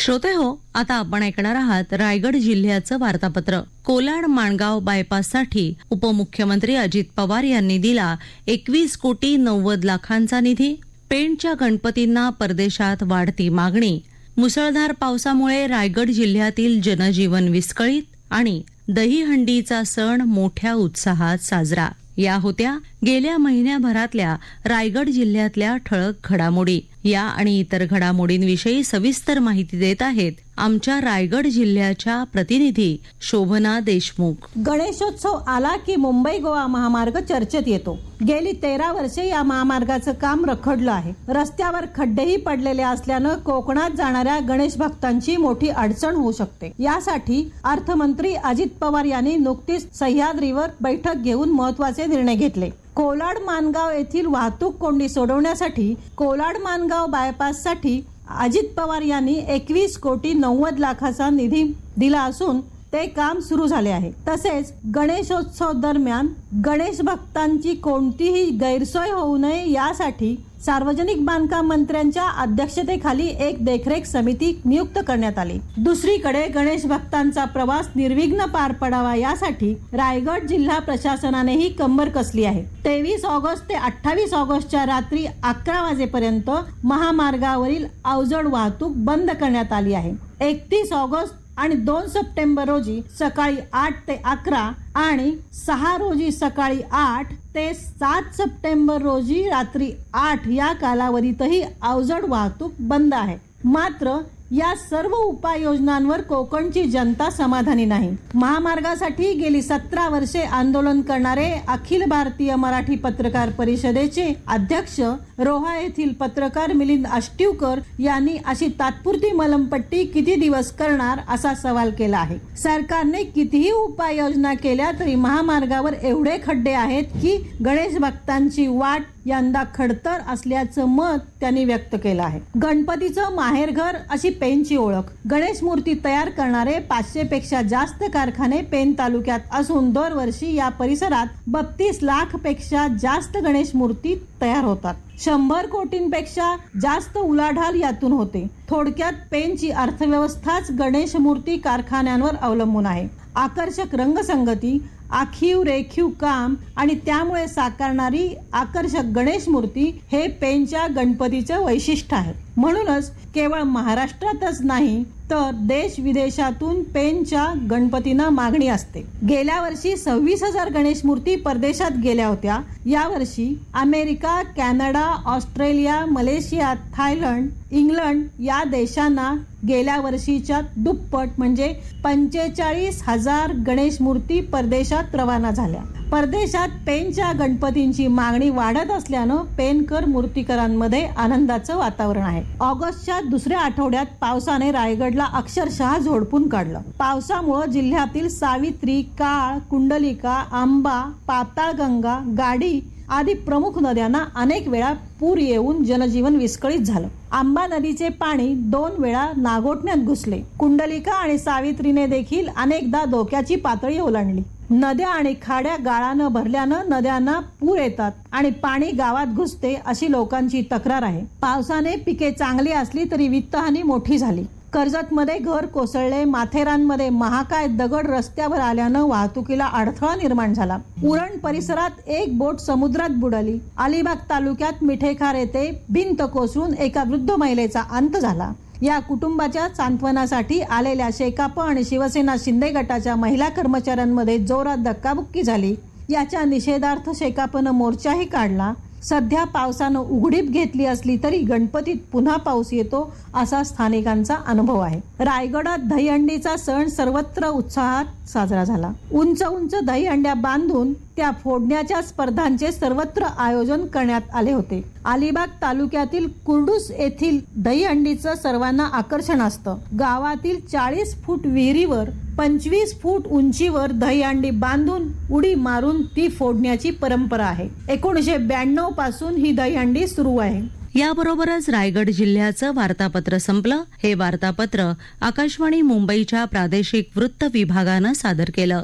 श्रोते हो आता आपण ऐकणार आहात रायगड जिल्ह्याचं वार्तापत्र. कोलाड माणगाव बायपाससाठी उपमुख्यमंत्री अजित पवार यांनी दिला एकवीस कोटी नव्वद लाखांचा निधी. पेणच्या गणपतींना परदेशात वाढती मागणी. मुसळधार पावसामुळे रायगड जिल्ह्यातील जनजीवन विस्कळीत आणि दहीहंडीचा सण मोठ्या उत्साहात साजरा. या होत्या गेल्या महिन्याभरातल्या रायगड जिल्ह्यातल्या ठळक घडामोडी. या आणि इतर घडामोडींविषयी सविस्तर माहिती देत आहेत आमच्या रायगड जिल्ह्याच्या प्रतिनिधी शोभना देशमुख. गणेशोत्सव आला की मुंबई गोवा महामार्ग चर्चेत येतो. गेली तेरा वर्षे या महामार्गाचं काम रखडलं आहे. रस्त्यावर खड्डेही पडलेले असल्यानं कोकणात जाणाऱ्या गणेश भक्तांची मोठी अडचण होऊ शकते. यासाठी अर्थमंत्री अजित पवार यांनी नुकतीच सह्याद्रीवर बैठक घेऊन महत्त्वाचे निर्णय घेतले. कोलाड मानगाव येथील वाहतूक कोंडी सोडवण्यासाठी कोलाड मानगाव बायपाससाठी अजित पवार यांनी एकवीस कोटी नव्वद लाखाचा निधी दिला असून ते काम सुरू झाले आहे. तसेच गणेशोत्सव दरम्यान गणेश भक्तांची कोणतीही गैरसोय होऊ नये यासाठी सार्वजनिक बांधकाम मंत्र्यांच्या अध्यक्षतेखाली एक देखरेख समिती नियुक्त करण्यात आली. दुसरीकडे गणेश भक्तांचा प्रवास निर्विघ्न पार पडावा यासाठी रायगड जिल्हा प्रशासनानेही कंबर कसली आहे. तेवीस ऑगस्ट ते अठ्ठावीस ऑगस्टच्या रात्री अकरा वाजेपर्यंत महामार्गावरील अवजड वाहतूक बंद करण्यात आली आहे. एकतीस ऑगस्ट आणि दोन सप्टेंबर रोजी सकाळी आठ ते अकरा आणि सहा रोजी सकाळी आठ ते सात सप्टेंबर रोजी रात्री आठ या कालावधीतही अवजड वाहतूक बंद आहे. मात्र या सर्व उपाययोजनांवर कोकणची जनता समाधानी नाही. महामार्गासाठी गेली सतरा वर्षे आंदोलन करणारे अखिल भारतीय मराठी पत्रकार परिषदेचे अध्यक्ष रोहा येथील पत्रकार मिलिंद आष्टीवकर यांनी अशी तात्पुरती मलमपट्टी किती दिवस करणार असा सवाल केला आहे. सरकारने कितीही उपाययोजना केल्या तरी महामार्गावर एवढे खड्डे आहेत की गणेश भक्तांची वाट यंदा खडतर असल्याचं मत त्यांनी व्यक्त केलं आहे. गणपतीचं माहेरघर अशी पेनची ओळख. गणेश मूर्ती तयार करणारे पाचशे पेक्षा जास्त कारखाने पेन तालुक्यात असून दरवर्षी या परिसरात बत्तीस लाखपेक्षा जास्त गणेश मूर्ती तयार होतात. शंभर कोटींपेक्षा जास्त उलाढाल यातून होते. थोडक्यात पेनची अर्थव्यवस्थाच गणेश मूर्ती कारखान्यांवर अवलंबून आहे. आकर्षक रंगसंगती आखीव रेखीव काम आणि त्यामुळे साकारणारी आकर्षक गणेश मूर्ती हे पेनच्या गणपतीचं वैशिष्ट्य आहे. म्हणूनच केवळ महाराष्ट्रातच नाही तर देश विदेशातून पेनच्या गणपतींना मागणी असते. गेल्या वर्षी सव्वीस हजार गणेश मूर्ती परदेशात गेल्या होत्या. यावर्षी America Canada Australia Malaysia Thailand England या देशांना गेल्या वर्षीच्या दुप्पट म्हणजे पंचेचाळीस हजार गणेश मूर्ती परदेशात रवाना झाल्या. परदेशात पेनच्या गणपतींची मागणी वाढत असल्यानं पेनकर मूर्तीकरांमध्ये आनंदाचं वातावरण आहे. ऑगस्टच्या दुसऱ्या आठवड्यात पावसाने रायगडला अक्षरशः झोडपून काढलं. पावसामुळं जिल्ह्यातील सावित्री काळ कुंडलिका आंबा पाताळगंगा गाडी आदी प्रमुख नद्यांना अनेक वेळा पूर येऊन जनजीवन विस्कळीत झालं. आंबा नदीचे पाणी दोन वेळा नागोठण्यात घुसले. कुंडलिका आणि सावित्रीने देखील अनेकदा धोक्याची पातळी ओलांडली. नद्या आणि खाड्या गाळानं भरल्यानं नद्यांना पूर येतात आणि पाणी गावात घुसते अशी लोकांची तक्रार आहे. पावसाने पिके चांगली असली तरी वित्तहानी मोठी झाली. कर्जतमध्ये घर कोसळले माथेरानमध्ये महाकाय दगड रस्त्यावर आल्यानं वाहतुकीला अडथळा निर्माण झाला. उरण परिसरात एक बोट समुद्रात बुडाली. अलिबाग तालुक्यात मिठेखार येथे भिंत कोसळून एका वृद्ध महिलेचा अंत झाला. या कुटुंबाच्या सांत्वनासाठी आलेल्या शेकाप आणि शिवसेना शिंदे गटाच्या महिला कर्मचाऱ्यांमध्ये जोरात धक्काबुक्की झाली. याच्या निषेधार्थ शेकापनं मोर्चाही काढला. सध्या पावसानं उघडीप घेतली असली तरी गणपतीत पुन्हा पाऊस येतो असा स्थानिकांचा अनुभव आहे. रायगडात दहीहंडीचा सण सर्वत्र उत्साहात साजरा झाला. उंच उंच दहीहंड्या बांधून त्या फोडण्याच्या स्पर्धांचे सर्वत्र आयोजन करण्यात आले होते. अलिबाग तालुक्यातील कुर्डूस येथील दहीहंडीचं सर्वांना आकर्षण असतं. गावातील चाळीस फूट विहिरीवर पंचवीस फूट उंचीवर दहीहंडी बांधून उडी मारून ती फोडण्याची परंपरा आहे. एकोणीशे ब्याण्णवपासून ही दहीहंडी सुरू आहे. याबरोबरच रायगड जिल्ह्याचं वार्तापत्र संपलं. हे वार्तापत्र आकाशवाणी मुंबईच्या प्रादेशिक वृत्त विभागानं सादर केलं.